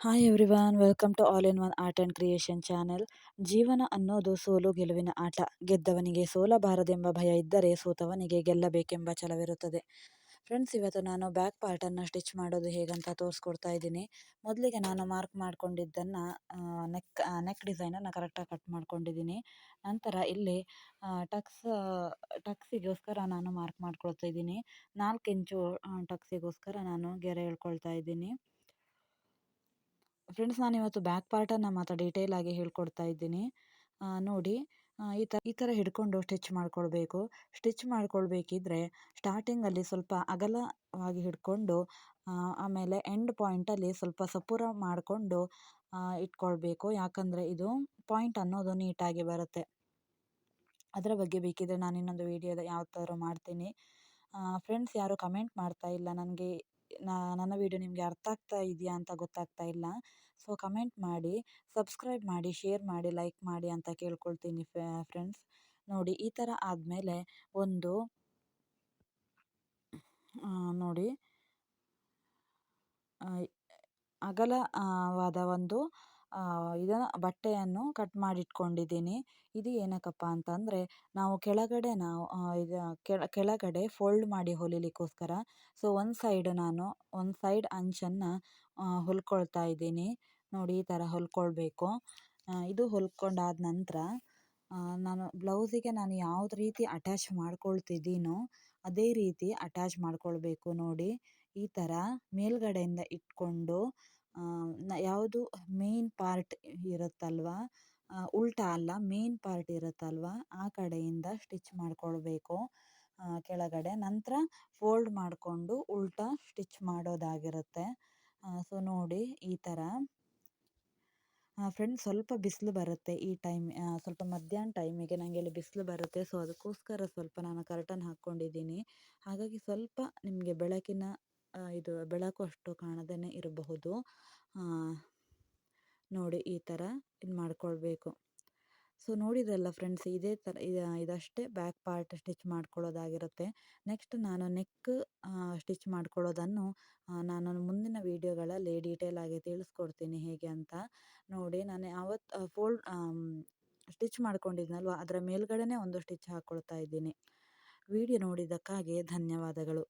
Hi everyone welcome to all in one art and creation channel ಜೀವನ ಅನ್ನೋದು ಸೋಲು, ಗೆಲುವಿನ ಆಟ. ಗೆದ್ದವನಿಗೆ ಸೋಲಬಾರದೆಂಬ ಭಯ ಇದ್ದರೆ ಸೋತವನಿಗೆ ಗೆಲ್ಲಬೇಕೆಂಬ ಛಲವಿರುತ್ತದೆ. ಫ್ರೆಂಡ್ಸ್ ಇವತ್ತು ನಾನು ಬ್ಯಾಕ್ ಪಾರ್ಟನ್ನು ಸ್ಟಿಚ್ ಮಾಡೋದು ಹೇಗಂತ ತೋರಿಸ್ಕೊಡ್ತಾ ಇದ್ದೀನಿ. ಮೊದಲಿಗೆ ನಾನು ಮಾರ್ಕ್ ಮಾಡಿಕೊಂಡಿದ್ದನ್ನು ನೆಕ್ ನೆಕ್ ಡಿಸೈನನ್ನು ಕರೆಕ್ಟಾಗಿ ಕಟ್ ಮಾಡ್ಕೊಂಡಿದ್ದೀನಿ. ನಂತರ ಇಲ್ಲಿ ಟಕ್ಸ್ ಟಕ್ಸಿಗೋಸ್ಕರ ನಾನು ಮಾರ್ಕ್ ಮಾಡ್ಕೊಳ್ತಾ ಇದ್ದೀನಿ. ನಾಲ್ಕು ಇಂಚು ಟಕ್ಸಿಗೋಸ್ಕರ ನಾನು ಗೆರೆ ಎಳ್ಕೊಳ್ತಾ ಇದ್ದೀನಿ. ಫ್ರೆಂಡ್ಸ್ ನಾನು ಇವತ್ತು ಬ್ಯಾಕ್ ಪಾರ್ಟನ್ನು ಮಾತ್ರ ಡೀಟೇಲ್ ಆಗಿ ಹೇಳ್ಕೊಡ್ತಾ ಇದ್ದೀನಿ. ನೋಡಿ ಈ ಥರ ಈ ಥರ ಹಿಡ್ಕೊಂಡು ಸ್ಟಿಚ್ ಮಾಡ್ಕೊಳ್ಬೇಕು. ಸ್ಟಿಚ್ ಮಾಡ್ಕೊಳ್ಬೇಕಿದ್ರೆ ಸ್ಟಾರ್ಟಿಂಗಲ್ಲಿ ಸ್ವಲ್ಪ ಅಗಲವಾಗಿ ಹಿಡ್ಕೊಂಡು ಆಮೇಲೆ ಎಂಡ್ ಪಾಯಿಂಟಲ್ಲಿ ಸ್ವಲ್ಪ ಸಪೂರ ಮಾಡಿಕೊಂಡು ಇಟ್ಕೊಳ್ಬೇಕು. ಯಾಕಂದರೆ ಇದು ಪಾಯಿಂಟ್ ಅನ್ನೋದು ನೀಟಾಗಿ ಬರುತ್ತೆ. ಅದರ ಬಗ್ಗೆ ಬೇಕಿದ್ರೆ ನಾನು ಇನ್ನೊಂದು ವೀಡಿಯೋದ ಯಾವ ಥರ ಮಾಡ್ತೀನಿ. ಫ್ರೆಂಡ್ಸ್ ಯಾರು ಕಮೆಂಟ್ ಮಾಡ್ತಾ ಇಲ್ಲ, ನನಗೆ ನನ್ನ ವೀಡಿಯೋ ನಿಮಗೆ ಅರ್ಥ ಆಗ್ತಾ ಇದೆಯಾ ಅಂತ ಗೊತ್ತಾಗ್ತಾ ಇಲ್ಲ. ಸೊ ಕಮೆಂಟ್ ಮಾಡಿ ಸಬ್ಸ್ಕ್ರೈಬ್ ಮಾಡಿ ಶೇರ್ ಮಾಡಿ ಲೈಕ್ ಮಾಡಿ ಅಂತ ಕೇಳ್ಕೊಳ್ತೀನಿ ಫ್ರೆಂಡ್ಸ್ ನೋಡಿ, ಈ ಥರ ಆದಮೇಲೆ ಒಂದು ನೋಡಿ ಅಗಲವಾದ ಒಂದು ಇದನ್ನು ಬಟ್ಟೆಯನ್ನು ಕಟ್ ಮಾಡಿಟ್ಕೊಂಡಿದ್ದೀನಿ. ಇದು ಏನಕ್ಕಪ್ಪ ಅಂತಂದರೆ, ನಾವು ಕೆಳಗಡೆ ನಾವು ಇದು ಕೆಳಗಡೆ ಫೋಲ್ಡ್ ಮಾಡಿ ಹೊಲಿಲಿಕ್ಕೋಸ್ಕರ, ಸೊ, ಒಂದು ಸೈಡ್ ನಾನು, ಒಂದು ಸೈಡ್ ಅಂಚನ್ನು ಹೊಲ್ಕೊಳ್ತಾ ಇದ್ದೀನಿ. ನೋಡಿ, ಈ ಥರ ಹೊಲ್ಕೊಳ್ಬೇಕು. ಇದು ಹೊಲ್ಕೊಂಡಾದ ನಂತರ ನಾನು ಬ್ಲೌಸಿಗೆ ನಾನು ಯಾವ ರೀತಿ ಅಟ್ಯಾಚ್ ಮಾಡ್ಕೊಳ್ತಿದ್ದೀನೋ, ಅದೇ ರೀತಿ ಅಟ್ಯಾಚ್ ಮಾಡ್ಕೊಳ್ಬೇಕು ನೋಡಿ. ಈ ಥರ ಮೇಲ್ಗಡೆಯಿಂದ ಇಟ್ಕೊಂಡು ಯಾವುದು ಮೇನ್ ಪಾರ್ಟ್ ಇರುತ್ತಲ್ವಾ? ಉಲ್ಟಾ ಅಲ್ಲ ಮೇಯ್ನ್ ಪಾರ್ಟ್ ಇರುತ್ತಲ್ವ? ಆ ಕಡೆಯಿಂದ ಸ್ಟಿಚ್ ಮಾಡ್ಕೊಳ್ಬೇಕು. ಕೆಳಗಡೆ. ನಂತರ ಫೋಲ್ಡ್ ಮಾಡಿಕೊಂಡು ಉಲ್ಟಾ ಸ್ಟಿಚ್ ಮಾಡೋದಾಗಿರುತ್ತೆ. ಸೊ ನೋಡಿ ಈ ಥರ ಫ್ರೆಂಡ್ಸ್ ಸ್ವಲ್ಪ ಬಿಸಿಲು ಬರುತ್ತೆ ಈ ಟೈಮ್ ಸ್ವಲ್ಪ ಮಧ್ಯಾಹ್ನ ಟೈಮಿಗೆ ನನಗೆ ಇಲ್ಲಿ ಬಿಸಿಲು ಬರುತ್ತೆ. ಸೊ ಅದಕ್ಕೋಸ್ಕರ ಸ್ವಲ್ಪ ನಾನು ಕರ್ಟನ್ ಹಾಕ್ಕೊಂಡಿದ್ದೀನಿ. ಹಾಗಾಗಿ ಸ್ವಲ್ಪ ನಿಮಗೆ ಬೆಳಕಿನ ಇದು ಬೆಳಕು ಅಷ್ಟು ಕಾಣದೇ ಇರಬಹುದು. ನೋಡಿ ಈ ಥರ ಇದು ಮಾಡ್ಕೊಳ್ಬೇಕು. ಸೊ ನೋಡಿದ್ರಲ್ಲ ಫ್ರೆಂಡ್ಸ್ ಇದೇ ಥರ ಇದಷ್ಟೇ ಬ್ಯಾಕ್ ಪಾರ್ಟ್ ಸ್ಟಿಚ್ ಮಾಡ್ಕೊಳ್ಳೋದಾಗಿರುತ್ತೆ. ನೆಕ್ಸ್ಟ್ ನಾನು ನೆಕ್ ಸ್ಟಿಚ್ ಮಾಡ್ಕೊಳ್ಳೋದನ್ನು ನಾನು ಮುಂದಿನ ವೀಡಿಯೋಗಳಲ್ಲಿ ಡೀಟೇಲ್ ಆಗಿ ತಿಳಿಸ್ಕೊಡ್ತೀನಿ ಹೇಗೆ ಅಂತ. ನೋಡಿ, ನಾನು ಯಾವತ್ತು ಫೋಲ್ಡ್ ಸ್ಟಿಚ್ ಮಾಡ್ಕೊಂಡಿದ್ನಲ್ವ, ಅದರ ಮೇಲ್ಗಡೆನೇ ಒಂದು ಸ್ಟಿಚ್ ಹಾಕ್ಕೊಳ್ತಾ ಇದ್ದೀನಿ. ವಿಡಿಯೋ ನೋಡಿದ್ದಕ್ಕಾಗಿ ಧನ್ಯವಾದಗಳು.